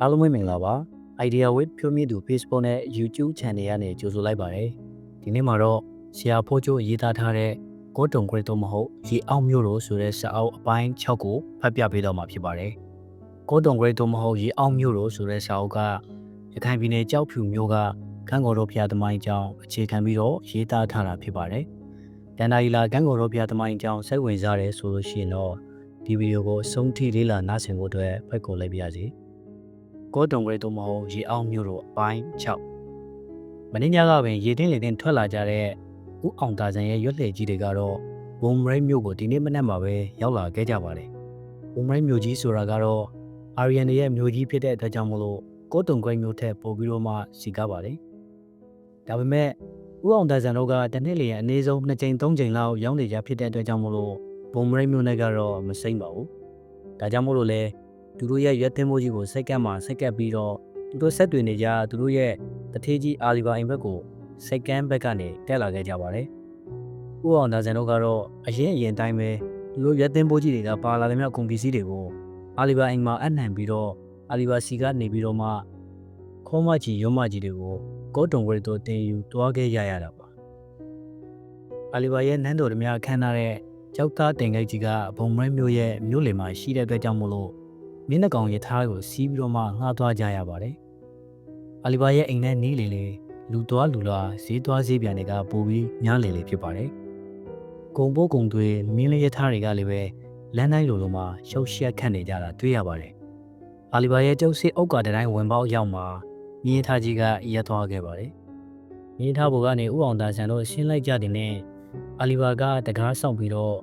အားလုံးပဲမင်္ဂလာပါ Idea with ဖြိုးမြင့်သူ Facebook နဲ့ YouTube Channel ကနေကြိုဆိုလိုက်ပါတယ်ဒီနေ့မှာတော့ဆရာဖိုးချိုးရေးသားထားတဲ့ကိုတုံဂရိတ်တော့မဟုတ်ရေအောင်မျိုးလို့ဆိုတဲ့စာအုပ်အပိုင်း6ကိုဖတ်ပြပေးတော့မှာဖြစ်ပါတယ်ကိုတုံဂရိတ်တော့မဟုတ်ရေအောင်မျိုးလို့ဆိုတဲ့စာအုပ်ကရခိုင်ပြည်နယ်ကြောက်ဖြူမျိုးကကံကော်တော်ဖျားသမိုင်းကြောင်းအခြေခံပြီးတော့ရေးသားထားတာဖြစ်ပါတယ်တန်တာရီလာကံကော်တော်ဖျားသမိုင်းကြောင်းစိတ်ဝင်စားတယ်ဆိုလို့ရှိရင်တော့ဒီဗီဒီယိုကိုအဆုံးထိလေးလာနားဆင်ဖို့အတွက်ဖိတ်ခေါ်လိုက်ပါရစေ ကိုတုံဂရိတ်တို့မဟုတ်ရေအောင်မျိုးတို့အပိုင်း6မင်းညကပင်ရေတင်းလေတင်းထွက်လာကြတဲ့ဦးအောင်တာဇန်ရဲ့ရွက်လှည့်ကြီးတွေကတော့ဘုံမရိတ်မျိုးကိုဒီနေ့မနက်မှာပဲရောက်လာခဲ့ကြပါတယ်ဘုံမရိတ်မျိုးကြီးဆိုတာကတော့အာရီယန်ရဲ့မျိုးကြီးဖြစ်တဲ့အတွက်ကြောင့်မလို့ကိုတုံဂရိတ်မျိုးထက်ပိုပြီးတော့မှစီကားပါတယ်ဒါပေမဲ့ဦးအောင်တာဇန်တို့ကတစ်နှစ်လျင်အနည်းဆုံး2ကြိမ်3ကြိမ်လောက်ရောက်နေကြဖြစ်တဲ့အတွက်ကြောင့်မလို့ဘုံမရိတ်မျိုးနဲ့ကတော့မစိမ့်ပါဘူးဒါကြောင့်မို့လို့လဲ သူတို့ရဲ့ရွက်သင်းမိုးကြီးကိုစိတ်ကပ်မှစိတ်ကပ်ပြီးတော့သူတို့ဆက်တွင်နေကြသူတို့ရဲ့တထေးကြီးအာလီဘာအိမ်ဘက်ကိုစိတ်ကမ်းဘက်ကနေတက်လာခဲ့ကြပါတယ်။ဥအောင်ဒါဇန်တို့ကတော့အရင်အရင်တိုင်းပဲသူတို့ရွက်သင်းမိုးကြီးတွေကပါလာတဲ့မြောက်ကုန်ပစ္စည်းတွေကိုအာလီဘာအိမ်မှာအနှံပြီးတော့အာလီဘာစီကနေပြီးတော့မှခေါမကြီးရုံးမကြီးတွေကိုကောတုံဝဲတို့တင်ယူတွားခဲ့ရရတာပါ။အာလီဘာရဲ့နန်းတော်ဓမြခန်းထားတဲ့ကြောက်သားတင်ခိတ်ကြီးကဘုံမရဲမျိုးရဲ့မြို့လေမှာရှိတဲ့အတွက်ကြောင့်မို့လို့ မင်းနှကောင်ရထားကိုစီးပြီးတော့မှငှားသွားကြရပါတယ်။အလီဘာရဲ့အိမ်ထဲနီးလေလေလူသွားလူလာဈေးသွားဈေးပြန်တွေကပိုပြီးများလေလေဖြစ်ပါတယ်။ဂုံပိုးဂုံတွေမင်းလေးရထားတွေကလည်းပဲလမ်းတိုင်းလိုလိုမှာရှုပ်ရှက်ခတ်နေကြတာတွေ့ရပါတယ်။အလီဘာရဲ့ကျုပ်စစ်အုတ်ကာတိုင်းဝင်ပေါက်ရောက်မှာမြင်းထားကြီးကရက်သွားခဲ့ပါတယ်။မြင်းထားဘုကနေဥအောင်တန်ဆန်တို့ရှင်းလိုက်ကြတဲ့နဲ့အလီဘာကတကားဆောင်ပြီးတော့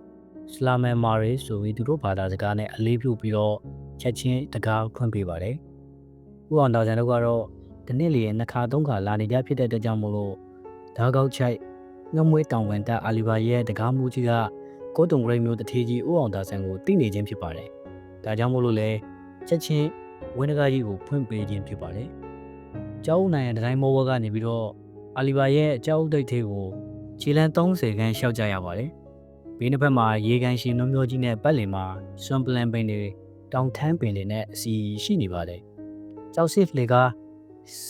စလာမန်မာရီဆိုပြီးသူတို့ဘာသာစကားနဲ့အလေးပြုပြီးတော့ ချက်ချင်းတကားဖွင့်ပေးပါတယ်။ဥအောင်တော်ဆန်တို့ကတော့ဒီနေ့လေနှစ်ခါသုံးခါလာနေကြဖြစ်တဲ့အတွက်ကြောင့်မို့လို့ဓာကောက်ချိုက်ငမွေးတောင်ဝန်တက်အာလီဘာရဲ့တကားမှုကြီးကကိုတုံဂရိတ်မျိုးတထေးကြီးဥအောင်တော်ဆန်ကိုတိနေခြင်းဖြစ်ပါတယ်။ဒါကြောင့်မို့လို့လဲချက်ချင်းဝင်းတကားကြီးကိုဖွင့်ပေးခြင်းဖြစ်ပါတယ်။ကျောင်းနိုင်ရဲ့ဒီဇိုင်းမောဝကနေပြီးတော့အာလီဘာရဲ့အကျောင်းဒိတ်သေးကိုခြေလမ်း30ခန်းရှောက်ကြရပါတယ်။ဘေးနှစ်ဖက်မှာရေကန်ရှင်နှမျိုးကြီးနဲ့ပတ်လည်မှာစွန်ပလန်ပင်တွေ တောင်ထမ်းပင်တွေနဲ့အစီရှိနေပါတယ်။ကြောက်စစ်လေက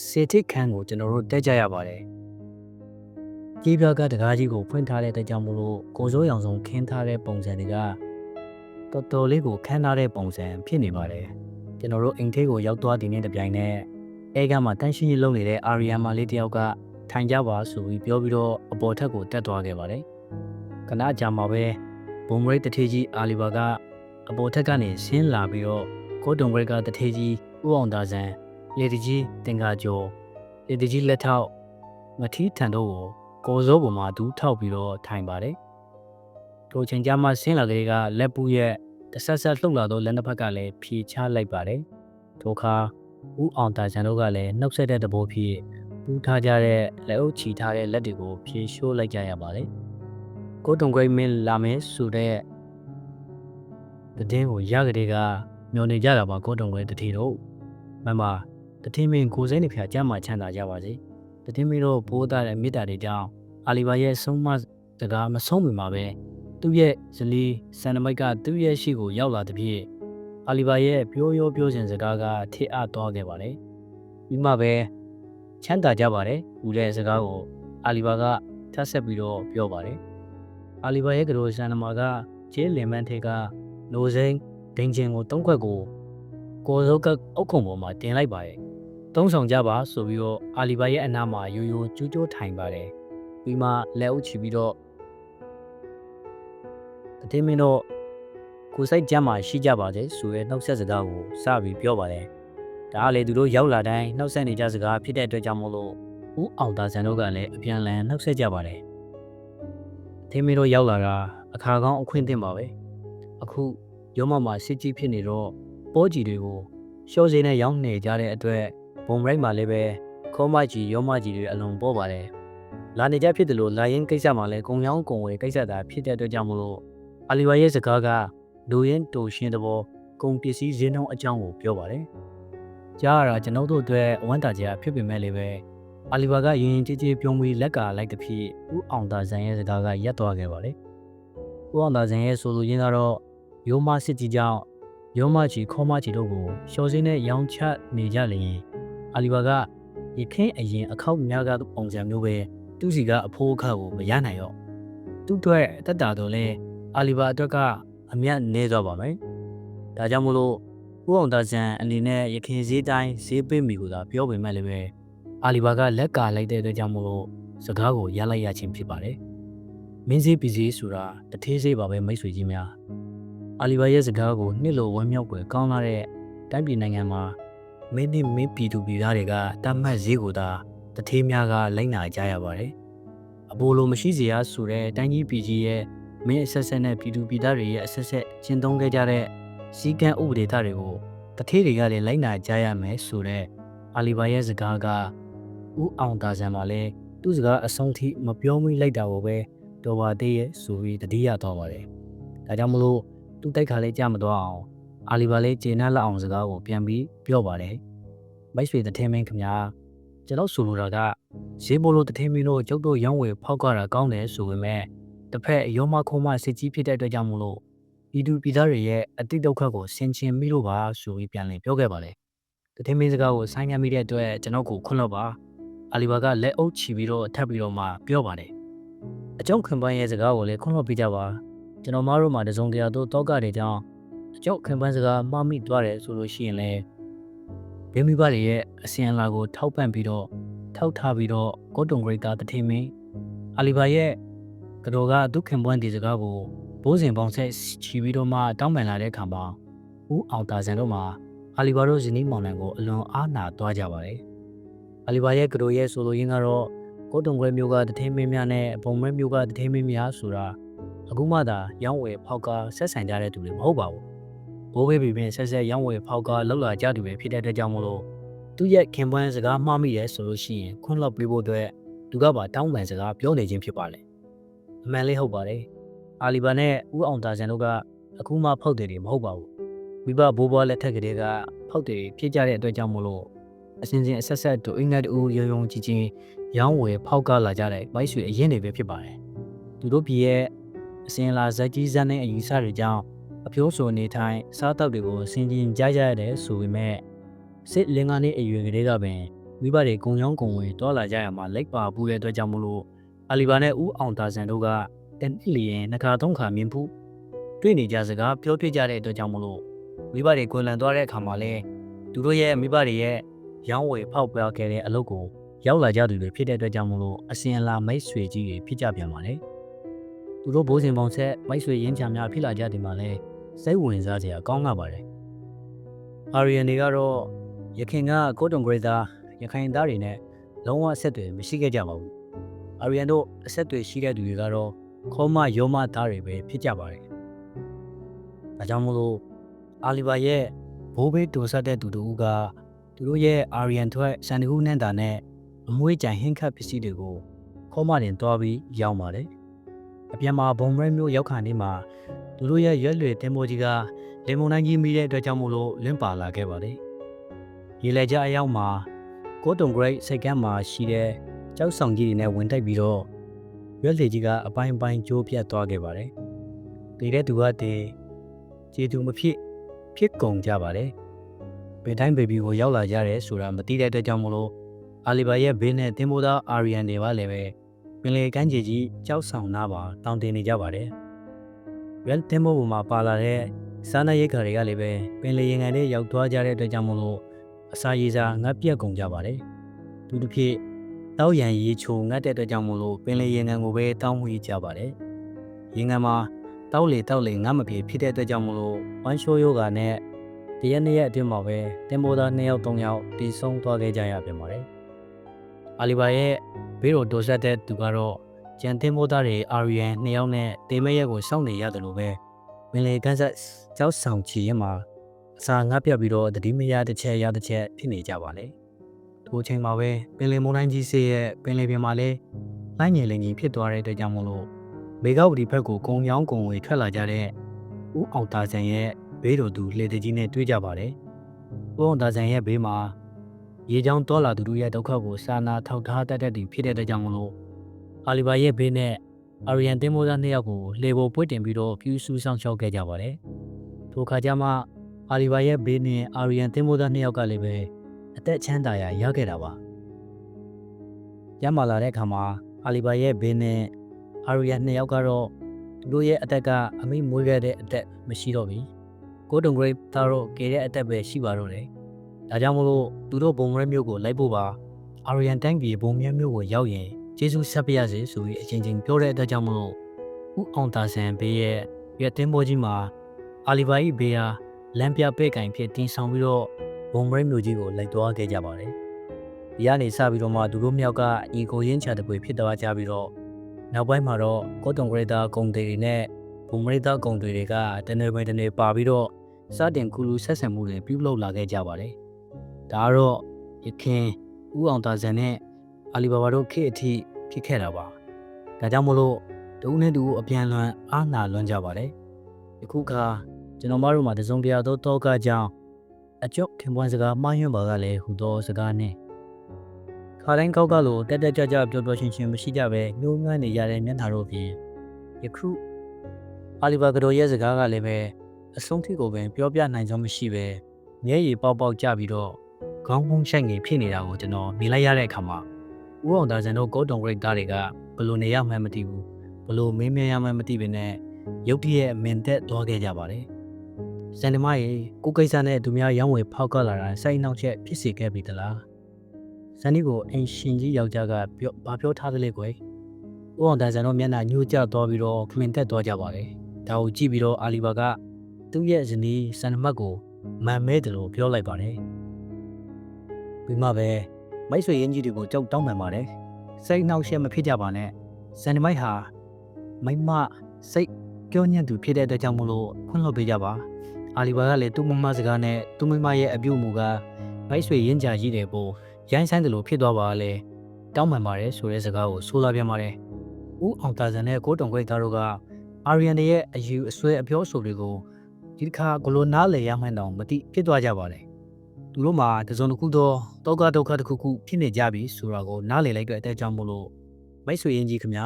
စေတစ်ခန်းကိုကျွန်တော်တို့တက်ကြရပါတယ်။ကြီးပြားကတကားကြီးကိုဖွင့်ထားတဲ့အတွက်ကြောင့်မို့လို့ကိုစိုးရောင်စုံခင်းထားတဲ့ပုံစံတွေကတော်တော်လေးကိုခန်းထားတဲ့ပုံစံဖြစ်နေပါတယ်။ကျွန်တော်တို့အိမ်ထဲကိုရောက်သွားတဲ့နေ့တစ်ပြိုင်နက်အဲကမှတန်းရှင်းရေးလုပ်နေတဲ့အာရီယာမာလေးတယောက်ကထိုင်ကြပါဆိုပြီးပြောပြီးတော့အပေါ်ထက်ကိုတက်သွားခဲ့ပါတယ်။ခဏကြာမှပဲဘုံမရိတ်တထေးကြီးအာလီဘာက အပေါ်ထက်ကနေဆင်းလာပြီးတော့ကိုတုံဘရကတထေးကြီးဥအောင်သားဆန်လေတကြီးတင်ကာကျော်လေတကြီးလက်ထောက်မထီးထန်တို့ကိုကိုစိုးပေါ်မှာသူထောက်ပြီးတော့ထိုင်ပါတယ်။ထိုချိန်ကြမှာဆင်းလာကလေးကလက်ပူရဲ့တဆက်ဆက်လှုပ်လာသောလက်နှစ်ဖက်ကလည်းဖြေချလိုက်ပါတယ်။ထိုအခါဥအောင်သားဆန်တို့ကလည်းနှုတ်ဆက်တဲ့သဘောဖြစ်ပူးထားကြတဲ့လက်အုပ်ချီထားတဲ့လက်တွေကိုဖြေရှိုးလိုက်ကြရပါတယ်။ကိုတုံဂရိတ်မင်းလာမယ်ဆိုတဲ့ တည်င်းကိုရကလေးကမျောနေကြတာပါကိုတုံဝဲတတိတို့မမတတိမင်းကိုစိမ့်နေဖျားကြမ်းမှချမ်းသာကြပါစေတတိမင်းတို့ဘိုးသားတဲ့မေတ္တာတွေကြောင့်အာလီဘာရဲ့ဆုံးမစကားမဆုံးမီမှာပဲသူ့ရဲ့ဇလီဆန်နမိုက်ကသူ့ရဲ့ရှိကိုရောက်လာတဲ့ဖြစ်အာလီဘာရဲ့ပြောရောပြောစဉ်စကားကထိအပ်သွားခဲ့ပါတယ်ပြီးမှပဲချမ်းသာကြပါတယ်ဦးတဲ့စကားကိုအာလီဘာကထပ်ဆက်ပြီးတော့ပြောပါတယ်အာလီဘာရဲ့ကလေးဆန်နမာကဂျေးလင်မန်ထေက လိုစိန်ဒိန်ချင်ကိုသုံးခွက်ကိုကိုစောကအုတ်ခုံပေါ်မှာတင်လိုက်ပါတယ်။သုံးဆောင်ကြပါဆိုပြီးတော့အာလီဘိုင်ရဲ့အနားမှာရိုးရိုးကျူးကျိုးထိုင်ပါတယ်။ပြီးမှလက်အုပ်ချပြီးတော့တတိမင်းတော့ကိုစိတ်ကြမ်းမှရှိကြပါစေဆိုရဲနှုတ်ဆက်စကားကိုစပြီးပြောပါတယ်။ဒါကလေသူတို့ရောက်လာတိုင်းနှုတ်ဆက်နေကြစကားဖြစ်တဲ့အတွက်ကြောင့်မို့လို့ဦးအောင်သားဆန်တို့ကလည်းအပြန်လန်နှုတ်ဆက်ကြပါတယ်။တတိမင်းတို့ရောက်လာတာအခါကောင်းအခွင့်အသင့်ပါပဲ။ အခုရုံးမမှာစစ်ကြီးဖြစ်နေတော့ပိုးကြီးတွေကိုရှော့စင်းနဲ့ရောင်းနေကြတဲ့အတွက်ဘုံရိုက်မှာလည်းပဲခေါမကြီးရုံးမကြီးတွေအလုံးပေါ်ပါတယ်လာနေကြဖြစ်တယ်လို့လာရင်ကိစ္စမှာလည်းကုံရောင်းကုံဝယ်ကိစ္စသာဖြစ်တဲ့အတွက်ကြောင့်မလို့အာလီဝါရဲ့စကားကလူရင်းတူရှင်းတဲ့ဘောကုံပစ္စည်းဈေးနှုန်းအကြောင်းကိုပြောပါတယ်ကြားရတာကျွန်တော်တို့အတွက်အဝမ်းတာကြဖြစ်ပေမဲ့လည်းပဲအာလီဝါကရင်ရင်ကြည်ကြည်ပြုံးပြီးလက်ကလိုက်တဲ့ဖြစ်ဦးအောင်သာဇန်ရဲ့စကားကရက်သွားခဲ့ပါတယ်ဦးအောင်သာဇန်ရဲ့ဆိုလိုရင်းကတော့ ရိုးမစစ်ကြီးကြောင့်ရောမချီခေါမချီတို့ကိုရှော်စင်းနဲ့ရောင်းချနေကြလျင်အာလီဘာကရခင်အရင်အခောက်များကပုံစံမျိုးပဲသူစီကအဖိုးအခါကိုမရနိုင်တော့သူ့အတွက်အသက်တာတော့လဲအာလီဘာအတွက်ကအမြတ်နည်းသွားပါမယ်ဒါကြောင့်မို့လို့ဦးအောင်သားဆန်အနေနဲ့ရခင်ဈေးတိုင်းဈေးပေးမိကိုသာပြောပေမဲ့လည်းပဲအာလီဘာကလက်ကာလိုက်တဲ့အတွက်ကြောင့်မို့လို့စကားကိုရလိုက်ရခြင်းဖြစ်ပါတယ်မင်းဈေးပစ္စည်းဆိုတာတထေးဈေးပါပဲမိတ်ဆွေကြီးများ အာလီဘာရဲ့စကားကိုနှစ်လိုဝမ်းမြောက်ွယ်ကောင်းလာတဲ့တိုင်းပြည်နိုင်ငံမှာမင်းနဲ့မင်းပြည်သူပြည်သားတွေကတတ်မှတ်ဈေးကိုသာတထေးများကလိုက်နာကြရပါတယ်။အပိုလိုမရှိစေရဆိုတဲ့တိုင်းကြီးပြည်ကြီးရဲ့မင်းအဆက်ဆက်နဲ့ပြည်သူပြည်သားတွေရဲ့အဆက်ဆက်ကျင့်သုံးခဲ့ကြတဲ့စီကံဥပဒေသားတွေကိုတထေးတွေကလည်းလိုက်နာကြရမယ်ဆိုတဲ့အာလီဘာရဲ့စကားကဥအောင်တာဆန်မှာလည်းသူ့စကားအဆုံးထိမပြောမိလိုက်တာကိုပဲတော်ပါသေးရဲ့ဆိုပြီးတတိယတော့ပါတယ်။ဒါကြောင့်မလို့ သူ့တိုက်ခါလေးကြမသွားအောင်အာလီဘာလေးဂျေနက်လက်အောင်စကားကိုပြန်ပြီးပြောပါတယ်မိုက်ဆွေတထင်းမင်းခင်ဗျာကျွန်တော်ဆိုလိုတာကဈေးဘိုလိုတထင်းမင်းတို့ကျုပ်တို့ရောင်းဝယ်ဖောက်ကြတာကောင်းတယ်ဆိုပေမဲ့တစ်ဖက်ရောမခုံမစစ်ကြီးဖြစ်တဲ့အတွက်ကြောင့်မလို့ဤသူပြည်သားတွေရဲ့အတိတ်ဒုက္ခကိုဆင်ခြင်မိလို့ပါဆိုပြီးပြန်လည်ပြောခဲ့ပါတယ်တထင်းမင်းစကားကိုဆိုင်းငံ့မိတဲ့အတွက်ကျွန်တော်ကိုခွန်းလို့ပါအာလီဘာကလက်အုပ်ချီပြီးတော့ထပ်ပြီးတော့မှပြောပါတယ်အကျုံးခင်ပန်းရဲ့စကားကိုလည်းခွန်းလို့ပြကြပါ ကျွန်တော်မတို့မှာတစုံတရာတို့တောကတွေကြောင့်အကျောက်ခံပန်းစကားမှားမိသွားတယ်ဆိုလို့ရှိရင်လည်းဘင်းမိဘတွေရဲ့အစီအလာကို ထောက်ပံ့ပြီးတော့ထောက်ထားပြီးတော့ကော့တုံဂရိတ်သားတထင်းမင်းအာလီဘာရဲ့ကတော်ကသူခင်ပွန်းဒီစကားကိုဘိုးစဉ်ပေါင်းဆက်ချီပြီးတော့မှတောင်းပန်လာတဲ့အခါမှာဦးအောင်တာဆန်တို့မှာအာလီဘာတို့ဇနီးမောင်နှံကိုအလွန်အားနာသွားကြပါတယ်အာလီဘာရဲ့ကတော်ရဲ့ဆိုလိုရင်းကတော့ကော့တုံဂရိတ်မျိုးကတထင်းမင်းများနဲ့ဘုံမဲမျိုးကတထင်းမင်းများဆိုတာ အခုမှသာရောင်းဝယ်ဖောက်ကားဆက်ဆံကြတဲ့သူတွေမဟုတ်ပါဘူး။ဘိုးဘေးဘီပင်ဆက်ဆက်ရောင်းဝယ်ဖောက်ကားလောက်လာကြသူပဲဖြစ်တဲ့အတွက်ကြောင့်မလို့သူရဲ့ခင်ပွန်းစကားမှားမိရဲဆိုလို့ရှိရင်ခွန်းလောက်ပေးဖို့အတွက်သူကပါတောင်းပန်စကားပြောနေခြင်းဖြစ်ပါလေ။အမှန်လေးဟုတ်ပါတယ်။အာလီဘာနဲ့ဦးအောင်တာဆန်တို့ကအခုမှဖောက်တယ်တွေမဟုတ်ပါဘူး။မိဘဘိုးဘွားလက်ထက်ကလေးကဖောက်တယ်ဖြစ်ကြတဲ့အတွက်ကြောင့်မလို့အစဉ်စဉ်အဆက်ဆက်တို့အင်္ဂလိပ်တူရုံရုံကြီးချင်းရောင်းဝယ်ဖောက်ကားလာကြတဲ့မိုက်ဆွေအရင်တွေပဲဖြစ်ပါတယ်။သူတို့ပြည်ရဲ့ အစင်လာဇက်ကြီးဇက်နဲ့အယူဆတွေကြောင့်အပြိုးဆိုနေထိုင်စားတောက်တွေကိုဆင်ကျင်ကြကြရတယ်ဆိုပေမဲ့စစ်လင်္ကာနဲ့အရွယ်ကလေးကပင်မိဘတွေကုံချောင်းကုံဝင်တွာလာကြရမှာလက်ပါပူတဲ့အတွက်ကြောင့်မလို့အာလီဘာနဲ့ဦးအောင်တာဆန်တို့ကတန်လီရင်နှခါသုံးခါမြင်ဖူးတွေ့နေကြစကားပြောပြကြတဲ့အတွက်ကြောင့်မလို့မိဘတွေကွယ်လန်သွားတဲ့အခါမှာလဲသူတို့ရဲ့မိဘတွေရဲ့ရောင်းဝယ်ဖောက်ပြောခဲ့တဲ့အလုပ်ကိုရောက်လာကြသူတွေဖြစ်တဲ့အတွက်ကြောင့်မလို့အစင်အလာမိတ်ဆွေကြီးတွေဖြစ်ကြပြန်ပါလေ သူတို့ဘိုးစဉ်ပေါင်းဆက်မိတ်ဆွေရင်းချများဖြစ်လာကြတယ်မှာလဲစိတ်ဝင်စားစရာကောင်းလာပါတယ်အာရီယန်တွေကတော့ရခင်ကကိုတုံဂရိသာရခိုင်သားတွေနဲ့လုံးဝအဆက်တွေမရှိခဲ့ကြပါဘူးအာရီယန်တို့အဆက်တွေရှိတဲ့သူတွေကတော့ခေါမယောမသားတွေပဲဖြစ်ကြပါတယ်ဒါကြောင့်မို့လို့အာလီဘာရဲ့ဘိုးဘေးတူဆက်တဲ့သူတို့ကသူတို့ရဲ့အာရီယန်ထွက်စန်တကူနန်တာနဲ့အမွှေးကြံဟင်းခတ်ပစ္စည်းတွေကိုခေါမတင်သွားပြီးရောင်းပါတယ် အပြန်မှာဘုံရဲမျိုးရောက်ခါနေမှာသူတို့ရဲ့ရွက်လွေတင်မိုးကြီးကလင်မုန်တိုင်းကြီးမိတဲ့အတွက်ကြောင့်မို့လို့လင်းပါလာခဲ့ပါတယ်ရေလက်ကြအရောက်မှာကိုတုံဂရိတ်စိတ်ကမ်းမှာရှိတဲ့ကြောက်ဆောင်ကြီးတွေနဲ့ဝင်တိုက်ပြီးတော့ရွက်လေကြီးကအပိုင်းပိုင်းကျိုးပြတ်သွားခဲ့ပါတယ်တည်တဲ့သူကတည်ကျေသူမဖြစ်ဖြစ်ကုန်ကြပါတယ်ဘယ်တိုင်းဘေဘီကိုရောက်လာကြတယ်ဆိုတာမသိတဲ့အတွက်ကြောင့်မလို့အာလီဘာရဲ့ဘေးနဲ့တင်မိုးသားအာရီယန်တွေကလည်းပဲ ပင်လေကမ်းခြေကြီးကြောက်ဆောင်နာပါတောင်းတင်နေကြပါတယ်။ရွက်တင်မိုးပေါ်မှာပါလာတဲ့စားနပ်ရိက္ခာတွေကလည်းပဲပင်လေရင်ကန်တွေရောက်သွားကြတဲ့အတွက်ကြောင့်မလို့အစာရည်စာငတ်ပြက်ကုန်ကြပါတယ်။သူတစ်ဖြစ်တောက်ရန်ရေချိုငတ်တဲ့အတွက်ကြောင့်မလို့ပင်လေရင်ကန်ကိုပဲတောင်းဝှေးကြပါတယ်။ရင်ကန်မှာတောက်လေတောက်လေငတ်မပြေဖြစ်တဲ့အတွက်ကြောင့်မလို့ဝမ်ရှိုးယောဂါနဲ့တရက်နေ့ရက်အတွင်းမှာပဲတင်မိုးသား2ယောက်3ယောက်တည်ဆုံးသွားခဲ့ကြရပြန်ပါတယ်။ အာလီဘာရဲ့ဘေးတော်တိုဆက်တဲ့သူကတော့ဂျန်တင်မိုးသားတွေအာရီယန်နှစ်ယောက်နဲ့တေမဲရက်ကိုစောင့်နေရတယ်လို့ပဲမင်းလေကန်းဆက်ကြောက်ဆောင်ချီရင်မှာအစာငါပြတ်ပြီးတော့တတိမရတစ်ချက်ရတစ်ချက်ဖြစ်နေကြပါလေထိုအချိန်မှာပဲပင်လယ်မုန်တိုင်းကြီးစေးရဲ့ပင်လယ်ပြင်မှာလဲလိုင်းငယ်လင်ကြီးဖြစ်သွားတဲ့အတွက်ကြောင့်မလို့မေကောက်ပဒီဘက်ကိုကုံရောင်းကုံဝေထွက်လာကြတဲ့ဦးအောင်တာဆန်ရဲ့ဘေးတော်သူလေတကြီးနဲ့တွေ့ကြပါတယ်ဦးအောင်တာဆန်ရဲ့ဘေးမှာ ရေချောင်းတော်လာသူတို့ရဲ့ဒုက္ခကိုစာနာထောက်ထားတတ်တဲ့သူဖြစ်တဲ့အတွက်ကြောင့်မလို့အာလီဘာရဲ့ဘေးနဲ့အာရီယန်တင်မိုးသားနှစ်ယောက်ကိုလေပေါ်ပွင့်တင်ပြီးတော့ပြူးဆူဆောင်ရှောက်ခဲ့ကြပါတယ်။ထိုခါကျမှအာအာလီဘာရဲ့ဘေးနဲ့အာရီယန်တင်မိုးသားနှစ်ယောက်ကလည်းပဲအသက်ချမ်းသာရာရခဲ့တာပါရမလာတဲ့အခါမှာအာလီဘာရဲ့ဘေးနဲ့အာရီယန်နှစ်ယောက်ကတော့သူတို့ရဲ့အသက်ကအမိမွေးခဲ့တဲ့အသက်မရှိတော့ဘူးကိုတုံဂရိတ်သားတို့ကေတဲ့အသက်ပဲရှိပါတော့တယ် ဒါကြောင့်မလို့သူတို့ဘုံရဲမျိုးကိုလိုက်ဖို့ပါအာရီယန်တန်ပြည်ဘုံမြမျိုးကိုရောက်ရင်ကျေးဇူးဆက်ပြရစေဆိုပြီးအချင်းချင်းပြောတဲ့အတွက်ကြောင့်မလို့ဦးအောင်တာဆန်ဘေးရဲ့ရတင်ဘောကြီးမှာအာလီဘာ၏ဘေးဟာလမ်းပြပဲ့ကင်ဖြစ်တင်ဆောင်ပြီးတော့ဘုံရဲမျိုးကြီးကိုလိုက်သွားခဲ့ကြပါတယ်ဒီကနေစပြီးတော့မှသူတို့မြောက်ကညီကိုရင်းချတဲ့ပွေဖြစ်သွားကြပြီးတော့နောက်ပိုင်းမှာတော့ကော့တုံဂရေတာဂုံတွေတွေနဲ့ဘုံမရိတာဂုံတွေတွေကတနေပင်တနေပါပြီးတော့စတင်ကူလူဆက်ဆံမှုတွေပြုလုပ်လာခဲ့ကြပါတယ် ဒါကတော့ရခင်ဦးအောင်တာဇန်နဲ့အာလီဘာဘာတို့ခေတ်အထိဖြစ်ခဲ့တာပါဒါကြောင့်မလို့တူနဲ့တူအပြန်လွန်အားနာလွန်ကြပါတယ်ယခုခါကျွန်တော်မတို့မှာတစုံတရာသောတောကကြောင့်အကျော့ခင်ပွန်းစကားမှားယွင်းပါကလည်းဟူသောစကားနဲ့ခါတိုင်းကောက်ကလို့တက်တက်ကြွကြွပျော်ပျော်ရွှင်ရွှင်မရှိကြပဲမျိုးငန်းနေရတဲ့မျက်နှာတို့ဖြင့်ယခုအာလီဘာကတော်ရဲ့စကားကလည်းပဲအဆုံးထိကိုပင်ပြောပြနိုင်ကြောင်းမရှိပဲမျက်ရည်ပေါက်ပေါက်ကြပြီးတော့ ခေါင်းဖုံးဆိုင်ငယ်ဖြစ်နေတာကိုကျွန်တော်မြင်လိုက်ရတဲ့အခါမှာဦးအောင်သားစံတို့ကောတုံဂရိတ်သားတွေကဘယ်လိုနေရမှန်းမသိဘူးဘယ်လိုမင်းမြရမှန်းမသိဘဲနဲ့ရုတ်တရက်အမင်သက်သွားခဲ့ကြပါတယ်စန်ဒီမရေကိုကိစ္စနဲ့သူများရောင်းဝယ်ဖောက်ကလာတာစိုက်နှောက်ချက်ဖြစ်စေခဲ့ပြီတလားဇန်နီကိုအင်ရှင်ကြီးယောက်ျားကပြောဘာပြောထားသလဲကွယ်ဦးအောင်တန်ဆန်တို့မျက်နှာညှို့ကျသွားပြီးတော့ခမင်သက်သွားကြပါတယ်ဒါကိုကြည့်ပြီးတော့အာလီဘာကသူ့ရဲ့ဇနီးစန်နမတ်ကိုမန်မဲတယ်လို့ပြောလိုက်ပါတယ် ပြီးမှပဲမိတ်ဆွေရင်းကြီးတွေကိုကြောက်တောင်းပန်ပါတယ်စိတ်နှောက်ရှက်မဖြစ်ကြပါနဲ့စန်နမိုက်ဟာမိမစိတ်ပြောညံ့သူဖြစ်တဲ့အတွက်ကြောင့်မလို့ခွင့်လွှတ်ပေးကြပါအာလီဘာကလည်းသူ့မမစကားနဲ့သူ့မိမရဲ့အပြုအမူကမိတ်ဆွေရင်းကြကြီးတယ်ပို့ရိုင်းဆိုင်တယ်လို့ဖြစ်သွားပါလေတောင်းပန်ပါတယ်ဆိုတဲ့စကားကိုဆိုလာပြန်ပါတယ်ဦးအောင်တာဇန်နဲ့ကိုတုံခွေသားတို့ကအာရီယန်ရဲ့အယူအဆွဲအပြောဆိုတွေကိုဒီတစ်ခါဂလိုနားလေရမှန်းတောင်မသိဖြစ်သွားကြပါတယ် သူတို့မှာတစုံတစ်ခုသောတောကဒုက္ခတစ်ခုခုဖြစ်နေကြပြီဆိုတာကိုနားလေလိုက်တဲ့အတဲ့ကြောင့်မို့လို့မိတ်ဆွေရင်းကြီးခင်ဗျာ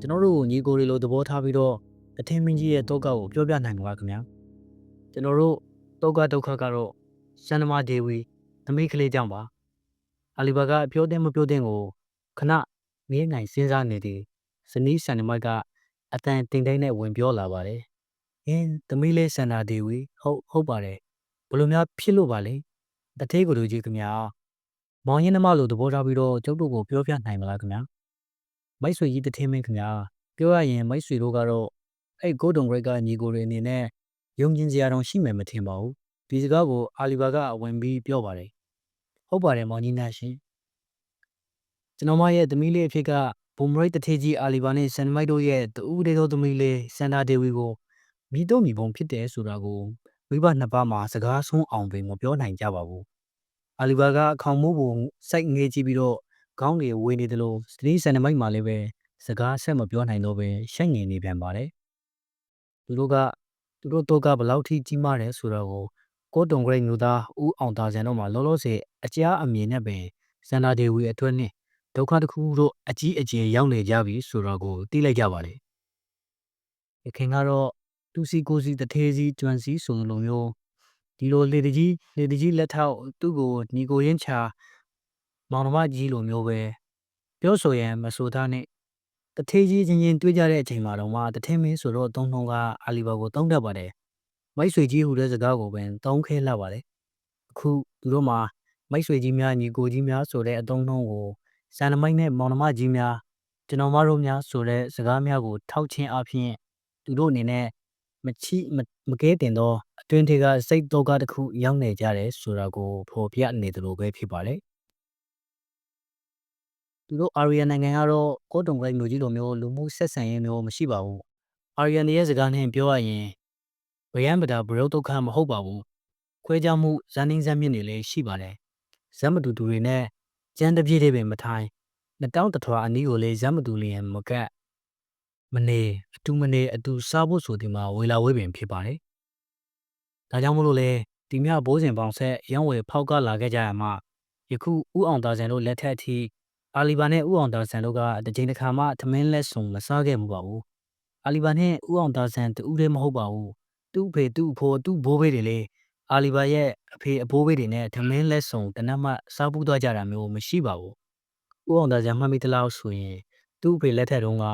ကျွန်တော်တို့ညီကိုတွေလိုသဘောထားပြီးတော့အထင်မင်းကြီးရဲ့တောကကိုပြောပြနိုင်မှာခင်ဗျာကျွန်တော်တို့တောကဒုက္ခကတော့ရှန္ဒမာဒေဝီသမီးကလေးကြောင့်ပါအာလီဘာကအပြောတဲ့မပြောတဲ့ကိုခဏငေးနိုင်စဉ်းစားနေသည်ဇနီးဆန်နမတ်ကအတန်တင်တိုင်းနဲ့ဝင်ပြောလာပါတယ်။အင်းသမီးလေးစန္ဒာဒေဝီဟုတ်ဟုတ်ပါတယ်ဘလို့များဖြစ်လို့ပါလဲ တထေးကိုလူကြီးခင်ဗျာမောင်ရင်နှမလို့သဘောထားပြီးတော့ကျုပ်တို့ကိုပြောပြနိုင်မလားခင်ဗျာမိတ်ဆွေကြီးတထေးမင်းခင်ဗျာပြောရရင်မိတ်ဆွေတို့ကတော့အဲ့ကိုဒုံဂရိတ်ကညီကိုတွေအနေနဲ့ယုံကြည်စရာတောင်ရှိမယ်မထင်ပါဘူးဒီစကားကိုအာလီဘာကဝင်ပြီးပြောပါတယ်ဟုတ်ပါတယ်မောင်ကြီးနာရှင်ကျွန်တော်မရဲ့သမီးလေးအဖြစ်ကဘုံမရိတ်တထေးကြီးအာလီဘာနဲ့ဆန်မိုက်တို့ရဲ့တူဦးတဲ့သောသမီးလေးစန္ဒာဒေဝီကိုမိတို့မိဘုံဖြစ်တယ်ဆိုတာကို မိဘနှစ်ပါးမှာစကားဆုံးအောင်ပင်မပြောနိုင်ကြပါဘူးအာလီဘာကအခေါင်မိုးပုံစိုက်ငေးကြည့်ပြီးတော့ခေါင်းတွေဝေနေတယ်လို့စတီးဆန်နမိုက်မှာလည်းပဲစကားဆက်မပြောနိုင်တော့ပဲရှက်ငင်နေပြန်ပါတယ်သူတို့ကသူတို့တော့ကဘလောက်ထိကြီးမားတယ်ဆိုတော့ကိုကိုတုံဂရိတ်မျိုးသားဦးအောင်သားစံတို့မှာလောလောဆယ်အကြားအမြင်နဲ့ပင်စန္ဒာဒေဝီအတွက်နဲ့ဒုက္ခတစ်ခုတို့အကြီးအကျယ်ရောက်နေကြပြီဆိုတော့ကိုသိလိုက်ကြပါလေရခင်ကတော့ တူစီကိုစီတထေးစီကျွမ်းစီဆိုလိုမျိုးဒီလိုလေတကြီးလေတကြီးလက်ထောက်သူ့ကိုညီကိုရင်းချာမောင်နှမကြီးလိုမျိုးပဲပြောဆိုရင်မဆိုသားနဲ့တထေးကြီးချင်းချင်းတွေ့ကြတဲ့အချိန်မှာတော့မှတထင်းမင်းဆိုတော့သုံးနှုံးကအာလီဘာကိုတောင်းတတ်ပါတယ်မိတ်ဆွေကြီးဟူတဲ့စကားကိုပင်တောင်းခဲလာပါတယ်အခုသူတို့မှာမိတ်ဆွေကြီးများညီကိုကြီးများဆိုတဲ့အတုံးနှုံးကိုစန္ဒမိုက်နဲ့မောင်နှမကြီးများကျွန်တော်မတို့များဆိုတဲ့စကားများကိုထောက်ချင်းအဖြစ်သူတို့အနေနဲ့ မချီမကဲတင်သောအတွင်းထေကစိတ်တော့ကတစ်ခုရောက်နေကြတယ်ဆိုတာကိုဖော်ပြနေတယ်လို့ပဲဖြစ်ပါလေသူတို့အာရီယန်နိုင်ငံကတော့ကိုတုံဂရိတ်မျိုးကြီးလိုမျိုးလူမှုဆက်ဆံရေးမျိုးမရှိပါဘူးအာရီယန်ရဲ့စကားနဲ့ပြောရရင်ဗယံပဒါဘရုတ်ဒုက္ခမဟုတ်ပါဘူးခွဲခြားမှုဇန်နင်းဇက်မြင့်တွေလည်းရှိပါတယ်ဇမ်မတူတူတွေနဲ့ကျန်းတပြေးတွေပင်မထိုင်နှစ်တောင်းတထွာအနီးကိုလေးဇမ်မတူလျင်မကတ် မနေအတူမနေအတူစားဖို့ဆိုဒီမှာဝေလာဝေးပင်ဖြစ်ပါတယ်။ဒါကြောင့်မလို့လေဒီမြဘိုးစဉ်ပေါင်ဆက်ရန်ဝယ်ဖောက်ကလာခဲ့ကြရမှာယခုဥအောင်သားဆန်တို့လက်ထက်အထိအာလီဘာနဲ့ဥအောင်သားဆန်တို့ကတစ်ချိန်တစ်ခါမှသမင်းလက်စုံမစားခဲ့မှုပါဘူး။အာလီဘာနဲ့ဥအောင်သားဆန်တူးလည်းမဟုတ်ပါဘူး။သူ့ဖေသူ့ဖိုးသူ့ဘိုးဘေးတွေလေအာလီဘာရဲ့အဖေအဘိုးဘေးတွေနဲ့ထမင်းလက်ဆောင်တနတ်မှစားပူးသွားကြတာမျိုးမရှိပါဘူး။ဦးအောင်သားကျမ်းမှတ်မိသလောက်ဆိုရင်သူ့အဖေလက်ထက်တုန်းက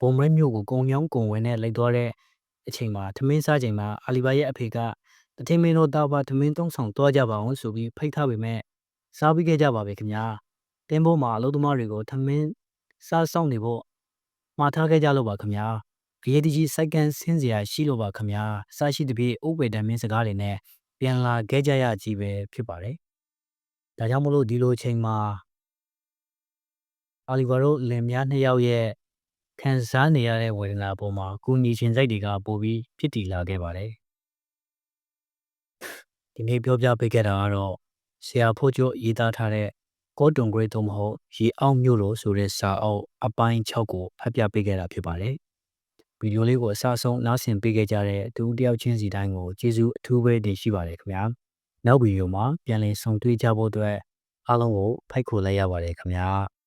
ဘုံမရဲမျိုးကိုကုံရောင်းကုံဝင်နဲ့လိုက်သွားတဲ့အချိန်မှာထမင်းစားချိန်မှာအာလီဘာရဲ့အဖေကတထင်းမင်းတို့တောက်ပါထမင်းသုံးဆောင်သွားကြပါအောင်ဆိုပြီးဖိတ်ထားပေမဲ့စားပြီးခဲ့ကြပါပဲခင်ဗျာ။တင်းဖို့မှာအလုပ်သမားတွေကိုထမင်းစားဆောင်နေဖို့မှားထားခဲ့ကြလို့ပါခင်ဗျာ။ကြေးတကြီးစိုက်ကန်ဆင်းစရာရှိလို့ပါခင်ဗျာ။စားရှိသဖြင့်ဥပေတံမင်းစကားတွေနဲ့ပြန်လာခဲ့ကြရကြီးပဲဖြစ်ပါတယ်။ဒါကြောင့်မလို့ဒီလိုချိန်မှာအာလီဗာတို့လင်မယားနှစ်ယောက်ရဲ့ ခံစားနေရတဲ့ဝေဒနာအပေါ်မှာကုညီခြင်းစိတ်တွေကပိုပြီးဖြစ်တည်လာခဲ့ပါတယ်။ဒီနေ့ပြောပြပေးခဲ့တာကတော့ဆရာဖို့ကျော်ရေးသားထားတဲ့ကောတွန်ဂရိတ်သို့မဟုတ်ရေအောင်မြို့လို့ဆိုတဲ့စာအုပ်အပိုင်း6ကိုဖတ်ပြပေးခဲ့တာဖြစ်ပါတယ်။ဗီဒီယိုလေးကိုအစအဆုံးနားဆင်ပေးခဲ့ကြတဲ့သူတယောက်ချင်းစီတိုင်းကိုကျေးဇူးအထူးပဲတင်ရှိပါတယ်ခင်ဗျာ။နောက်ဗီဒီယိုမှာပြန်လည်ဆုံတွေ့ကြဖို့အတွက်အားလုံးကိုဖိတ်ခေါ်လိုက်ရပါတယ်ခင်ဗျာ။